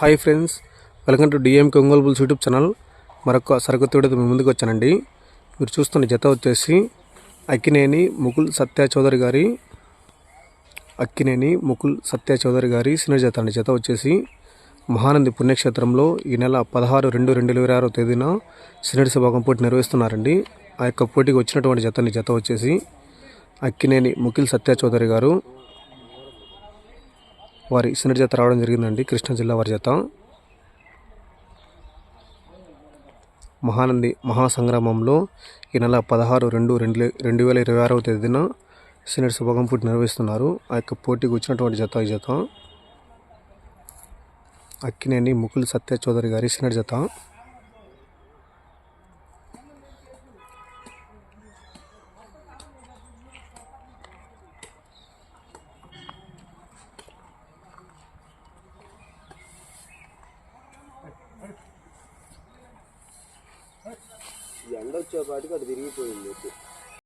Hi friends welcome to DM Ongole bulls YouTube channel. మరొక సరికొత్త మీ ముందుకు వచ్చానండి. మీరు చూస్తున్న జత వచ్చేసి అక్కినేని ముకుల్ సత్య చౌదరి గారి అక్కినేని ముకుల్ సత్య చౌదరి గారి సినిమా జత అండి. జత వచ్చేసి మహానంది పుణ్యక్షేత్రంలో ఈ నెల పదహారు రెండు రెండు ఇరవై ఆరో తేదీన సినడి సభాగం పోటీ నిర్వహిస్తున్నారండి. ఆ యొక్క పోటీకి వచ్చినటువంటి జతని జత వచ్చేసి అక్కినేని ముకిల్ సత్య చౌదరి గారు వారి సినడి జత రావడం జరిగిందండి. కృష్ణా జిల్లా వారి జత. మహానంది మహాసంగ్రామంలో ఈ నెల పదహారు రెండు రెండు రెండు వేల ఇరవై ఆరవ తేదీన సీనియర్ శుభగం పోటీ నిర్వహిస్తున్నారు. ఆ యొక్క పోటీకి వచ్చినటువంటి జత ఈ జత. అక్కినేని ముకుల్ సత్య చౌదరి గారి సీనియర్ జత. ఎండ వచ్చేపాటికి అది విరిగిపోయింది.